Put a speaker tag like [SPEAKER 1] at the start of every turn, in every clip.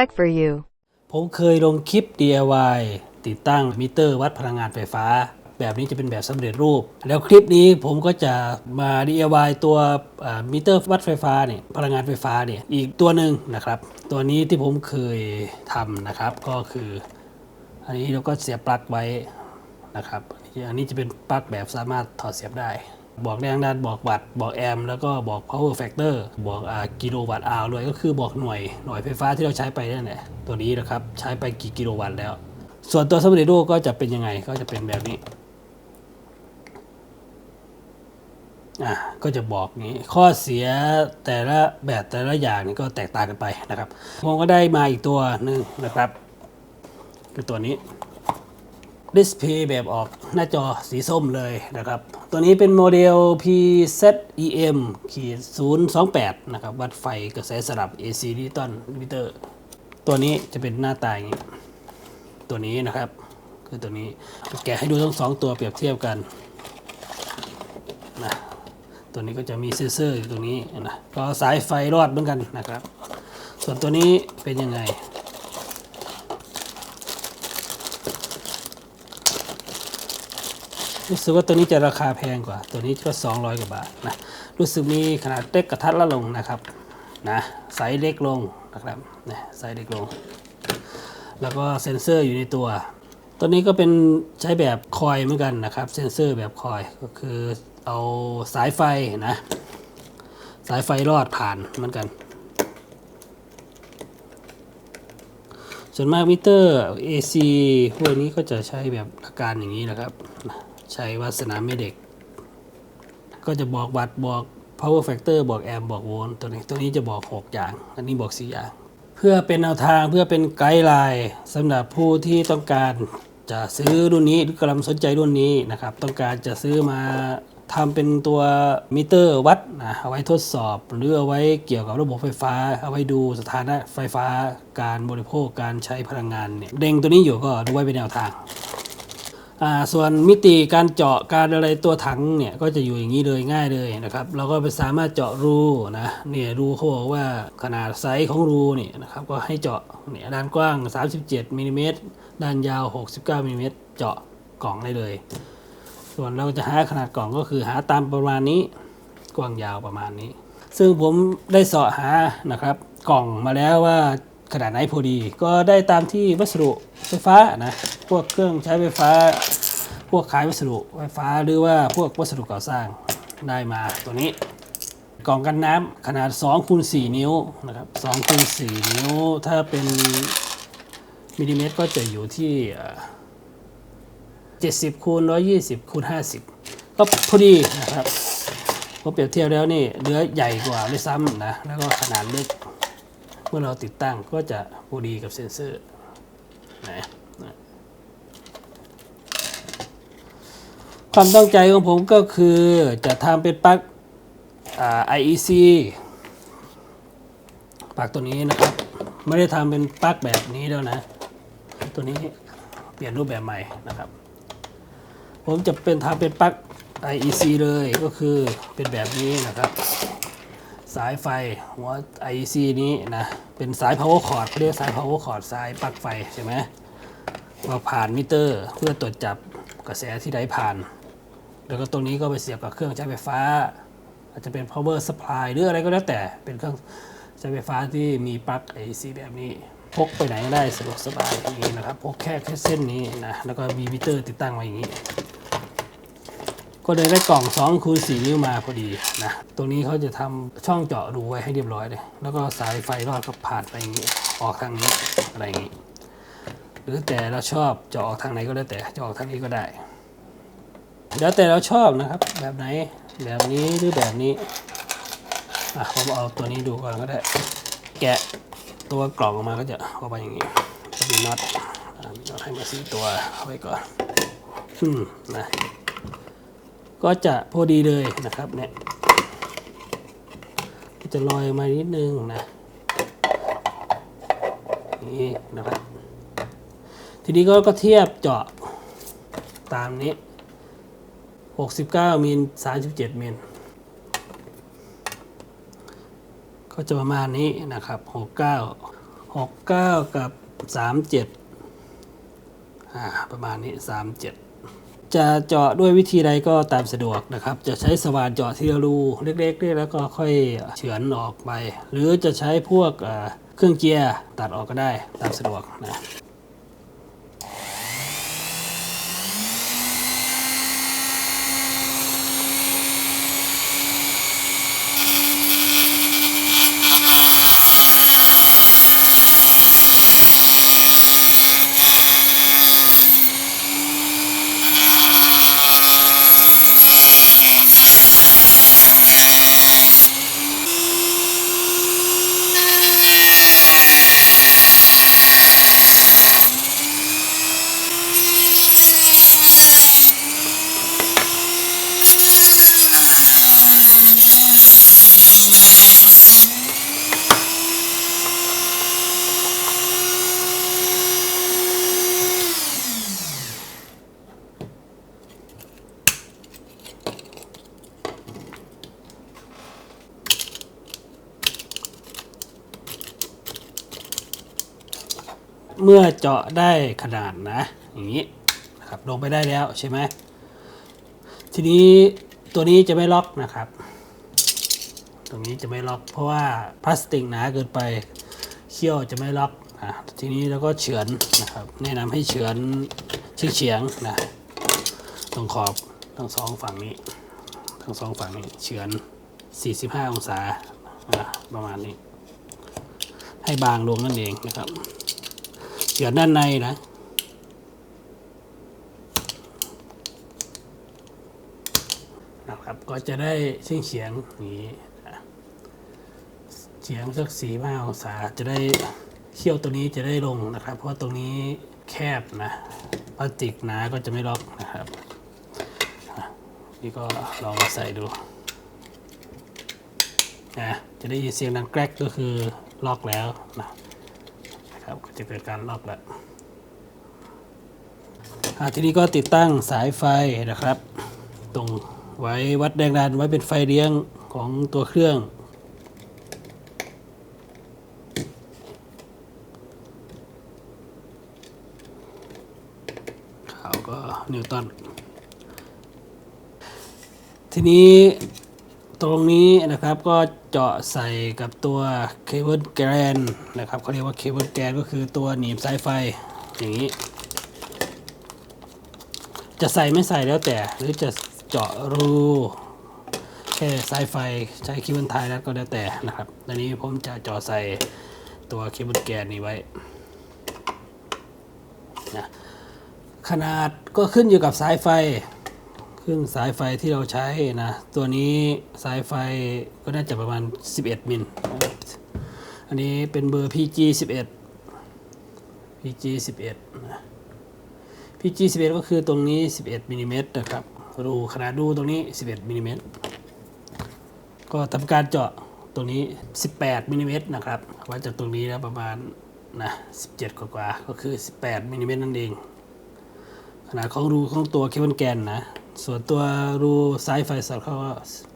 [SPEAKER 1] tech for you.
[SPEAKER 2] ผมเคยลงคลิป DIY ติดตั้งมิเตอร์วัดพลังงานไฟฟ้า แบบนี้จะเป็นแบบสำเร็จรูป แล้วคลิปนี้ผมก็จะมา DIY ตัวมิเตอร์วัดไฟฟ้าเนี่ยพลังงานไฟฟ้าเนี่ยอีกตัวหนึ่งนะครับ ตัวนี้ที่ผมเคยทำนะครับก็คือ อันนี้เราก็เสียบปลั๊กไว้นะครับ อันนี้จะเป็นปลั๊กแบบสามารถถอดเสียบได้ บอกแรงดันบอกวัตต์บอกแอมแล้วก็บอก power factor บอกอ่ากิโลวัตต์อาวด้วยก็คือบอกหน่วยหน่วยไฟฟ้าที่เราใช้ไปนั่นแหละตัวนี้นะครับใช้ไปกี่กิโลวัตต์แล้ว ส่วนตัวสมเด็จรูปก็จะเป็นยังไงก็จะเป็นแบบนี้อะก็จะบอกนี้ข้อเสียแต่ละแบบแต่ละอย่างนี่ก็แตกต่างกันไปนะครับผมก็ได้มาอีกตัวหนึ่งนะครับ คือตัวนี้ ดิสเพย์แบบออกหน้าจอสีส้มเลยนะครับ ตัวนี้เป็นโมเดล PZEM ขีด028 นะครับ วัดไฟกระแสสลับ AC ดิจิตอลมิเตอร์ ตัวนี้จะเป็นหน้าตาอย่างนี้ ตัวนี้นะครับ คือตัวนี้ แกะให้ดูทั้งสองตัวเปรียบเทียบกันนะตัวนี้ก็จะมีเซนเซอร์อยู่ตรงนี้นะก็สายไฟรอดเหมือนกันนะครับ ส่วนตัวนี้เป็นยังไง รู้สึกว่าตัวนี้จะราคาแพงกว่า ตัวนี้ก็200กว่าบาทนะรู้สึกมีขนาดเล็กกระทัดละลงนะครับนะไซส์เล็กลงนะครับนะไซส์เล็กลง แล้วก็เซ็นเซอร์อยู่ในตัว ตัวนี้ก็เป็นใช้แบบคอยเหมือนกันนะครับ เซ็นเซอร์แบบคอยก็คือเอาสายไฟนะสายไฟรอดผ่านเหมือนกัน ส่วนมากมิเตอร์ AC พวกนี้ก็จะใช้แบบอาการอย่างนี้นะครับ ใช้วัดสนามแม่เหล็ก ก็จะบอกวัดบอก power factor บอกแอมบอกโวลต์ตัวนี้ตัวนี้จะบอก 6 อย่าง อันนี้บอก4อย่าง เพื่อเป็นแนวทางเพื่อเป็นไกด์ไลน์สำหรับผู้ที่ต้องการจะซื้อรุ่นนี้หรือกำลังสนใจรุ่นนี้นะครับ ต้องการจะซื้อมาทำเป็นตัวมิเตอร์วัดนะเอาไว้ทดสอบ หรือเอาไว้เกี่ยวกับระบบไฟฟ้า เอาไว้ดูสถานะไฟฟ้าการบริโภคการใช้พลังงานเนี่ยเด้งตัวนี้อยู่ก็ดูไว้เป็นแนวทาง ส่วนมิติการเจาะการอะไรตัวถังเนี่ยก็จะอยู่อย่างนี้เลยง่ายเลยนะครับ เราก็ไปสามารถเจาะรูนะเนี่ยรูเขาบอกว่าขนาดไซส์ของรูเนี่ยนะครับก็ให้เจาะเนี่ยด้านกว้าง 37มิลลิเมตรด้านยาว 69มิลลิเมตรเจาะกล่องได้เลย ส่วนเราจะหาขนาดกล่องก็คือหาตามประมาณนี้กว้างยาวประมาณนี้ ซึ่งผมได้เสาะหานะครับกล่องมาแล้วว่า ขนาดไหนพอดี ก็ได้ตามที่วัสดุไฟฟ้านะพวกเครื่องใช้ไฟฟ้า พวกขายวัสดุไฟฟ้าหรือว่าพวกวัสดุก่อสร้างได้มาตัวนี้กล่องกันน้ำขนาด2คูณ4นิ้วนะครับ2คูณ4นิ้ว ถ้าเป็นมิลลิเมตรก็จะอยู่ที่เอ่อ70คูณ120คูณ50 ก็พอดีนะครับพอเปรียบเทียบแล้วนี่เนื้อใหญ่กว่าด้วยซ้ำนะ แล้วก็ขนาดเล็ก เมื่อเราติดตั้งก็จะพอดีกับเซ็นเซอร์นะความตั้งใจของผมก็คือจะทำเป็นปลั๊ก IEC ปลั๊กตัวนี้นะครับ ไม่ได้ทำเป็นปลั๊กแบบนี้แล้วนะ ตัวนี้เปลี่ยนรูปแบบใหม่นะครับ ผมจะเป็นทำเป็นปลั๊ก IEC เลยก็คือเป็นแบบนี้นะครับ สายไฟหัว IC นี้นะเป็นสาย power cord เรียกสาย power cord สายปลั๊กไฟใช่ไหมมาผ่านมิเตอร์ เพื่อตรวจจับกระแสที่ได้ผ่าน แล้วก็ตรงนี้ก็ไปเสียบกับเครื่องใช้ไฟฟ้า อาจจะเป็น power supply หรืออะไรก็แล้วแต่เป็นเครื่องใช้ไฟฟ้าที่มีปลั๊ก IC แบบนี้พกไปไหนก็ได้สะดวกสบายอย่างนี้นะครับพกแค่แค่เส้นนี้นะแล้วก็มีมิเตอร์ติดตั้งไว้อย่างนี้ ก็เลยได้กล่อง2คูณ4นิ้วมาพอดีนะ ตรงนี้เขาจะทำช่องเจาะรูไว้ให้เรียบร้อยเลย แล้วก็สายไฟรอดก็ผ่านไปอย่างนี้ ออกทางนี้อะไรอย่างนี้ หรือแต่เราชอบจะออกทางไหนก็แล้วแต่จะออกทางนี้ก็ได้ แล้วแต่เราชอบนะครับ แบบไหน แบบนี้หรือแบบนี้ อะผมเอาตัวนี้ดูก่อนก็ได้ แกะตัวกล่องออกมาก็จะออกมาอย่างนี้จะมีน็อตน็อตให้มาสี่ตัวเอาไว้ก่อน อืมนะ ก็จะพอดีเลยนะครับเนี่ยก็จะลอยมานิดนึงนะนี่นะครับ ทีนี้ก็ก็เทียบเจาะตามนี้ 69มิล37มิลก็จะประมาณนี้นะครับ 69หกเก้ากับสามเจ็ดอ่าประมาณนี้สามเจะเจาะด้วยวิธีใดก็ตามสะดวกนะครับ จะใช้สว่านเจาะทีละรูเล็กๆแล้วก็ค่อยเฉือนออกไป หรือจะใช้พวกเอ่อเครื่องเจียร์ตัดออกก็ได้ตามสะดวกนะ เมื่อเจาะได้ขนาดนะ อย่างนี้นะครับลงไปได้แล้วใช่ไหมทีนี้ตัวนี้จะไม่ล็อกนะครับ ตรงนี้จะไม่ล็อกเพราะว่าพลาสติกหนาเกินไปเขี้ยวจะไม่ล็อกนะทีนี้เราก็เฉือนนะครับ แนะนำให้เฉือนเฉียงนะตรงขอบทั้งสองฝั่งนี้ ทั้งสองฝั่งนี้เฉือน 45 องศาประมาณนี้ ให้บางลงนั่นเองนะครับ เฉือนด้านในนะนะครับก็จะได้เฉียงเฉียงนี้เฉียงสักสี่ห้าองศาจะได้เขี้ยวตัวนี้จะได้ลงนะครับ เพราะว่าตรงนี้แคบนะพลาสติกหนาก็จะไม่ล็อกนะครับนี่ก็ลองมาใส่ดูนะจะได้ยินเสียงดังแกรกก็คือล็อกแล้วนะ นะครับ ก็จะเกิดการล็อกแล้วทีนี้ก็ติดตั้งสายไฟนะครับ ตรงไว้วัดแรงดันไว้เป็นไฟเลี้ยงของตัวเครื่องขาวก็นิวตันทีนี้ ตรงนี้นะครับก็เจาะใส่กับตัวเคเบิลแกนนะครับเขาเรียกว่าเคเบิลแกนก็คือตัวหนีบสายไฟอย่างนี้ จะใส่ไม่ใส่แล้วแต่ หรือจะเจาะรูแค่สายไฟใช้เคเบิลไทยแล้วก็แล้วแต่นะครับตอนนี้ผมจะเจาะใส่ตัวเคเบิลแกนนี้ไว้นะขนาดก็ขึ้นอยู่กับสายไฟ ขึ้นสายไฟที่เราใช้นะ ตัวนี้สายไฟก็น่าจะประมาณ 11 มิล อันนี้เป็นเบอร์ PG 11 PG 11นะ PG 11 ก็คือตรงนี้ 11มิลลิเมตรนะครับรูขนาดรูตรงนี้ 11มิลลิเมตรก็ทำการเจาะตรงนี้ 18มิลลิเมตรนะครับวัดจากตรงนี้แล้วประมาณนะ17 กว่าก็คือ 18มิลลิเมตรนั่นเองขนาดของรูของตัวเคเบิลแกนนะ ส่วนตัวรูสายไฟสอดเข้า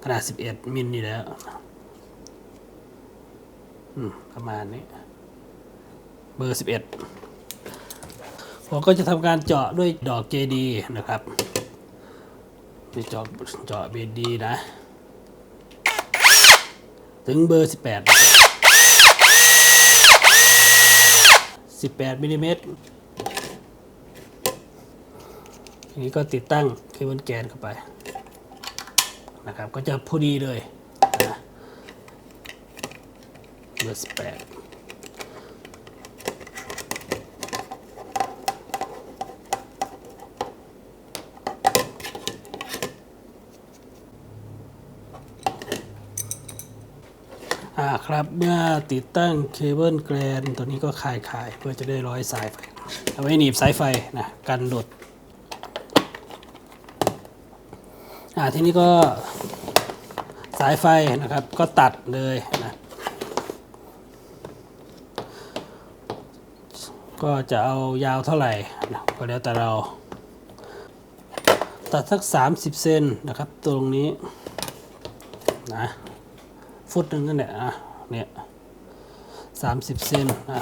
[SPEAKER 2] ขนาด 11 มิลนี่แล้ว อืม ประมาณนี้ เบอร์ 11 ผมก็จะทำการเจาะด้วยดอกเจดีนะครับนี่เจาะเจาะเบดีนะ ถึงเบอร์ 18 18มิลลิเมตร ทีนี้ก็ติดตั้งเคเบิลแกนเข้าไปนะครับ ก็จะพอดีเลยนะเบอร์สิบแปดอ่าครับเมื่อติดตั้งเคเบิลแกรนตัวนี้ก็คายคายเพื่อจะได้ร้อยสายไฟเอาไว้หนีบสายไฟนะกันหลุด อ่าทีนี้ก็สายไฟนะครับ ก็ตัดเลยนะก็จะเอายาวเท่าไหร่นะก็แล้วแต่เรา ตัดสัก 30 เซนนะครับ ตรงนี้นะฟุตหนึ่งนั่นแหละอะเนี่ยสามสิบเซนอะ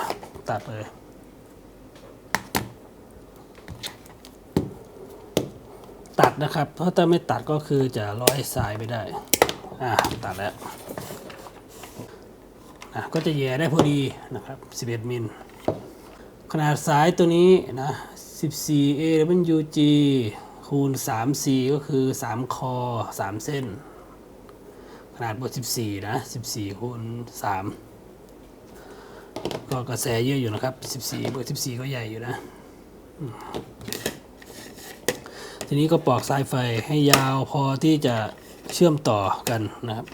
[SPEAKER 2] ตัดเลย ดนะครับ เพราะถ้าไม่ตัดก็คือจะร้อยสายไม่ได้ อะตัดแล้วอะก็จะแย่ได้พอดีนะครับ 11 มิล ขนาดสายตัวนี้นะ 14 AWG คูณ 3C ก็คือ 3 คอ 3 เส้น ขนาดบท 14 นะ 14 คูณ 3 ก็กระแสเยอะอยู่นะครับ 14บท14 ก็ใหญ่อยู่นะ ทีนี้ก็ปอกสายไฟให้ยาวพอที่จะเชื่อมต่อกันนะครับ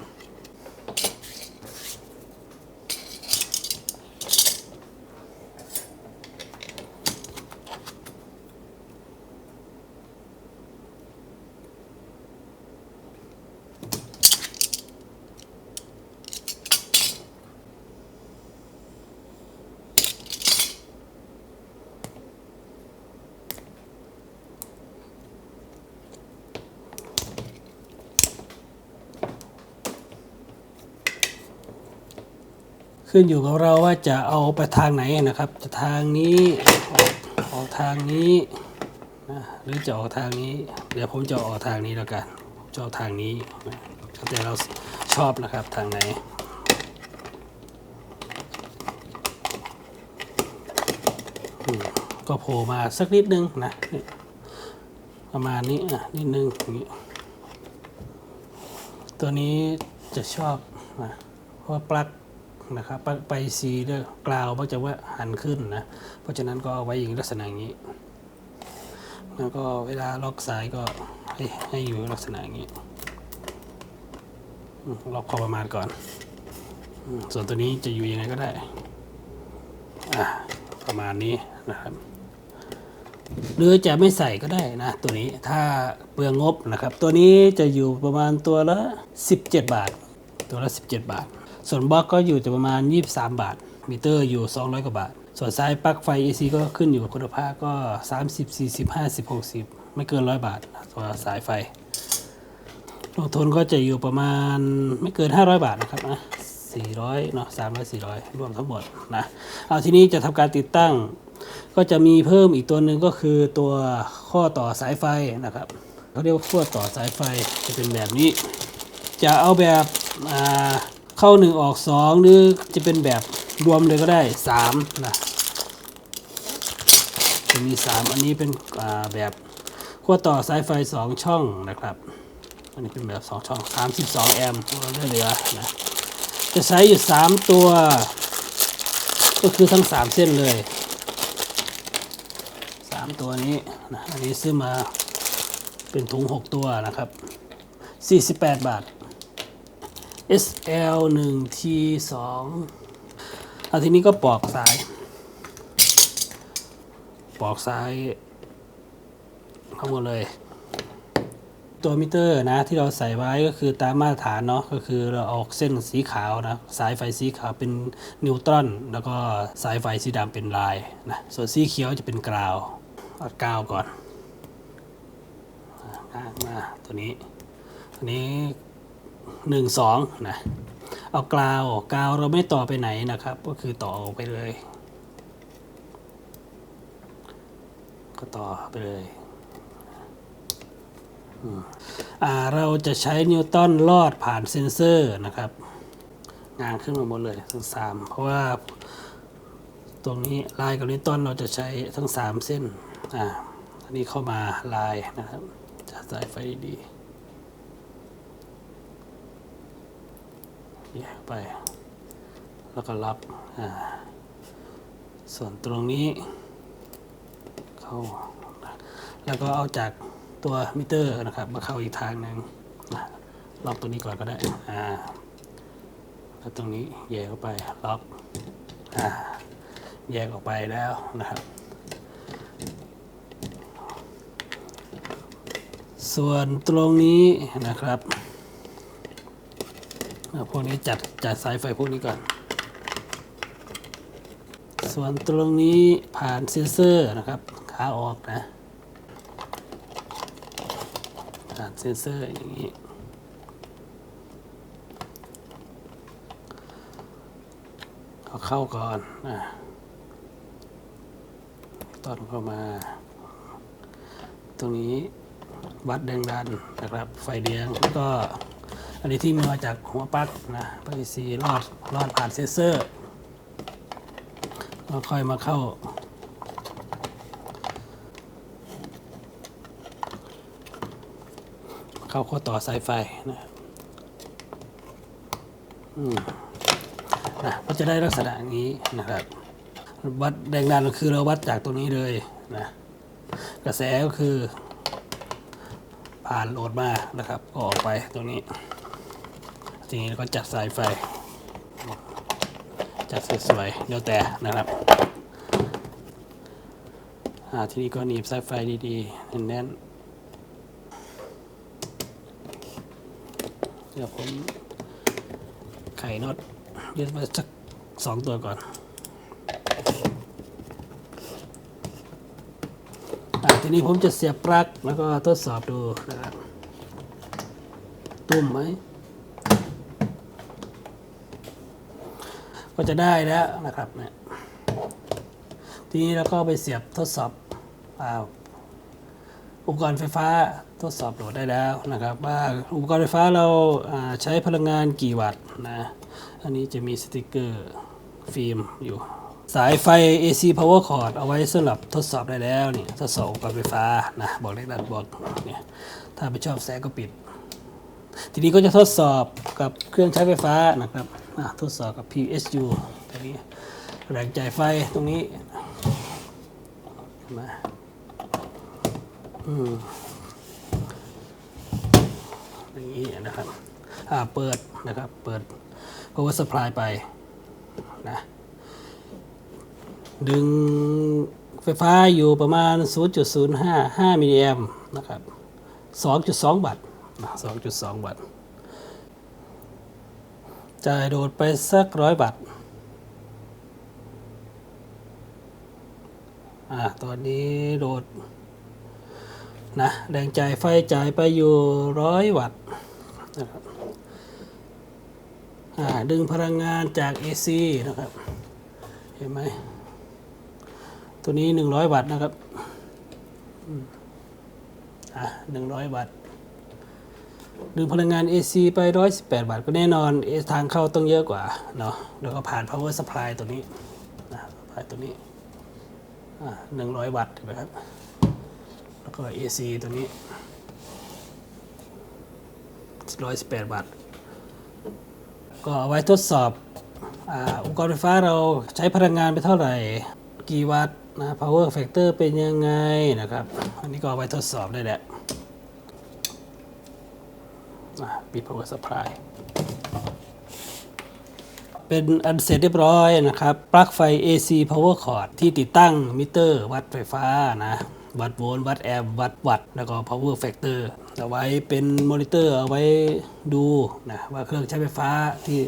[SPEAKER 2] ขึ้นอยู่กับเราว่าจะเอาไปทางไหนนะครับ จะทางนี้ออกออกทางนี้นะหรือจะออกทางนี้ เดี๋ยวผมจะออกทางนี้แล้วกันจะออกทางนี้แต่เราชอบนะครับทางไหนก็โผล่มาสักนิดนึงนะประมาณนี้อะนิดนึงอย่างนี้ตัวนี้จะชอบนะเพราะปลั๊ก นะครับปไปซีด้วยกราวมักจะว่าหันขึ้นนะ เพราะฉะนั้นก็เอาไว้อย่างลักษณะอย่างนี้ แล้วก็เวลาล็อกสายก็ให้ให้อยู่ลักษณะอย่างนี้ ล็อกพอประมาณก่อน ส่วนตัวนี้จะอยู่ยังไงก็ได้ประมาณนี้นะครับหรือจะไม่ใส่ก็ได้นะตัวนี้ถ้าเปลืองงบนะครับ ตัวนี้จะอยู่ประมาณตัวละ 17 บาท ตัวละ 17 บาท ส่วนบล็อกก็อยู่จะประมาณ 23 บาท มิเตอร์อยู่ 200 กว่าบาท ส่วนสายปลั๊กไฟ AC ก็ขึ้นอยู่กับคุณภาพก็ 30 40 50 60 ไม่เกิน 100 บาทตัวสายไฟลงทุนก็จะอยู่ประมาณไม่เกิน 500 บาทนะครับนะ400เนาะ300 400 รวมทั้งหมดนะเอาทีนี้จะทำการติดตั้ง ก็จะมีเพิ่มอีกตัวหนึ่งก็คือตัวข้อต่อสายไฟนะครับเขาเรียกว่าขั้วต่อสายไฟจะเป็นแบบนี้ จะเอาแบบอ่า เข้าหนึ่งออกสองหรือจะเป็นแบบรวมเลยก็ได้สามนะจะมีสามอันนี้เป็นแบบขั้วต่อสายไฟสองช่องนะครับ อันนี้เป็นแบบสองช่อง 32 แอมป์เราเหลือนะจะใช้อยู่สามตัว ก็คือทั้งสามเส้นเลยสามตัวนี้นะอันนี้ซื้อมาเป็นถุง 6 ตัวนะครับ 48 บาท SL 1 T 2เอาทีนี้ก็ปอกสาย ปอกสายทั้งหมดเลย ตัวมิเตอร์นะที่เราใส่ไว้ก็คือตามมาตรฐานเนาะก็คือเราเอาเส้นสีขาวนะ สายไฟสีขาวเป็นนิวตรอน แล้วก็สายไฟสีดำเป็นลายนะส่วนสีเขียวจะเป็นกราวเอากาวก่อนอะมาตัวนี้ตัวนี้ หนึ่งสองนะเอากราวกาวเราไม่ต่อไปไหนนะครับ ก็คือต่อออกไปเลย ก็ต่อไปเลยอ่าเราจะใช้นิวตันลอดผ่านเซ็นเซอร์นะครับ งานขึ้นมาหมดเลยทั้งสามเพราะว่าตรงนี้ลายกับนิวตันเราจะใช้ทั้งสามเส้นอ่าอันนี้เข้ามาลายนะครับจะสายไฟดี แยกไป แล้วก็รับอ่าส่วนตรงนี้ เข้า แล้วก็เอาจากตัวมิเตอร์นะครับ มาเข้าอีกทางหนึ่งล็อกตัวนี้ก่อนก็ได้อ่าแล้วตรงนี้แยกเข้าไปล็อกอ่าแยกออกไปแล้วนะครับ ส่วนตรงนี้นะครับ พวกนี้จัดจัดสายไฟพวกนี้ก่อน ส่วนตรงนี้ผ่านเซนเซอร์นะครับขาออกนะ ผ่านเซนเซอร์อย่างนี้ขเอาเข้าก่อนอะต้อนเข้ามา ตรงนี้วัดแรงดันนะครับ ไฟแดงแล้วก็ อันนี้ที่มาจากหัวปลั๊กนะปลั๊กซีรอดรอดผ่านเซนเซอร์แล้วค่อยมาเข้า เข้าข้อต่อสายไฟนะอืมนะก็จะได้ลักษณะอย่างนี้นะครับ วัดแรงดันก็คือเราวัดจากตรงนี้เลยนะกระแสก็คือผ่านโหลดมานะครับก็ออกไปตรงนี้ ทีนี้เราก็จัดสายไฟ จัดสวยๆเดี๋ยวแต่นะครับทีนี้ก็หนีบสายไฟดีๆแน่นๆเดี๋ยวผมไข่น็อตยึดมาสักสองตัวก่อนอทีนี้ผมจะเสียบปลั๊กแล้วก็ทดสอบดูนะครับตุ้มไหม ก็จะได้แล้วนะครับเนี่ยทีนี้เราก็ไปเสียบทดสอบอุปกรณ์ไฟฟ้าทดสอบโหลดได้แล้วนะครับ ว่าอุปกรณ์ไฟฟ้าเราาใช้พลังงานกี่วัตต์นะอันนี้จะมีสติกเกอร์ฟิล์มอยู่ สายไฟ AC power cord เอาไว้สำหรับทดสอบได้แล้วนี่ทดสอบอุปกรณ์ไฟฟ้านะบอกเลขดัดบอกเนี่ยถ้าไม่ชอบแสงก็ปิด ทีนี้ก็จะทดสอบกับเครื่องใช้ไฟฟ้านะครับ ทดสอบกับ PSU ตรงนี้แรงจ่ายไฟตรงนี้มาอืมอย่างนี้นะครับ อ่า เปิดนะครับ เปิด power supply ไปนะ ดึงไฟฟ้าอยู่ประมาณ 0.05 5มิลลิแอมนะครับ 2.2 วัตต์2.2 วัตต์ จ่ายโดดไปสักร้อยวัตต์อ่า ตอนนี้โดด นะแรงจ่ายไฟจ่ายไปอยู่ร้อยวัตต์นะครับ อ่า ดึงพลังงานจาก AC นะครับ เห็นไหม ตัวนี้100วัตต์นะครับอืมอะ100วัตต์ ดึงพลังงาน AC ไป 118วัตต์ก็แน่นอนเอทางเข้าต้องเยอะกว่าเนาะแล้วก็ผ่าน power supply ตัวนี้นะ supply ตัวนี้อ่า100วัตต์ถูกไหมครับ แล้วก็ AC ตัวนี้118วัตต์ ก็เอาไว้ทดสอบอุปกรณ์ไฟฟ้าเราใช้พลังงานไปเท่าไหร่ กี่วัตต์นะ power factor เป็นยังไงนะครับ อันนี้ก็เอาไว้ทดสอบได้แหละ ปิด power supply เป็นอันเสร็จเรียบร้อยนะครับ ปลั๊กไฟ AC power cord ที่ติดตั้งมิเตอร์ วัดไฟฟ้านะ วัดโวลต์ วัดแอมป์ วัดวัตต์ แล้วก็ power factor เอาไว้เป็นมอนิเตอร์เอาไว้ดูนะว่าเครื่องใช้ไฟฟ้าที่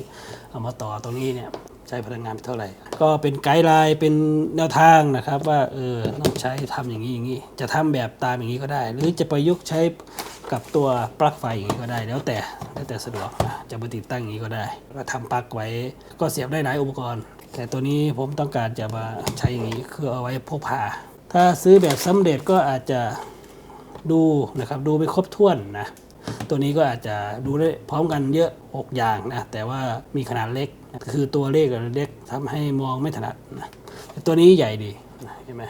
[SPEAKER 2] เอามาต่อตรงนี้เนี่ยใช้พลังงานไปเท่าไหร่ ก็เป็นไกด์ไลน์เป็นแนวทางนะครับ ว่าเออต้องใช้ทำอย่างนี้อย่างนี้ จะทำแบบตามอย่างนี้ก็ได้ หรือจะประยุกต์ใช้ กับตัวปลั๊กไฟอย่างนี้ก็ได้แล้วแต่แล้วแต่สะดวกจะมาติดตั้งอย่างนี้ก็ได้ก็ทำปลั๊กไว้ก็เสียบได้หลายอุปกรณ์ แต่ตัวนี้ผมต้องการจะมาใช้อย่างนี้คือเอาไว้พกพา ถ้าซื้อแบบสำเร็จก็อาจจะดูนะครับดูไม่ครบถ้วนนะตัวนี้ก็อาจจะดูได้พร้อมกันเยอะ 6 อย่างนะแต่ว่ามีขนาดเล็กคือตัวเลขเล็กทำให้มองไม่ถนัดนะตัวนี้ใหญ่ดีเห็นไหม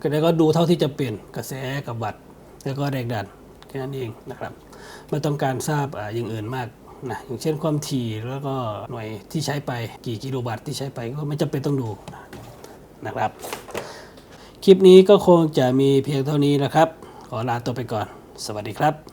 [SPEAKER 2] ก็แล้วก็ดูเท่าที่จะเปลี่ยนกระแสกับวัตต์ แล้วก็แรงดันแค่นั้นเองนะครับไม่ต้องการทราบออย่างอื่นมากนะอย่างเช่นความถี่แล้วก็หน่วยที่ใช้ไปกี่กิโลวัตต์ที่ใช้ไปก็ไม่จำเป็นต้องดูนะครับ คลิปนี้ก็คงจะมีเพียงเท่านี้นะครับ ขอลาตัวไปก่อน สวัสดีครับ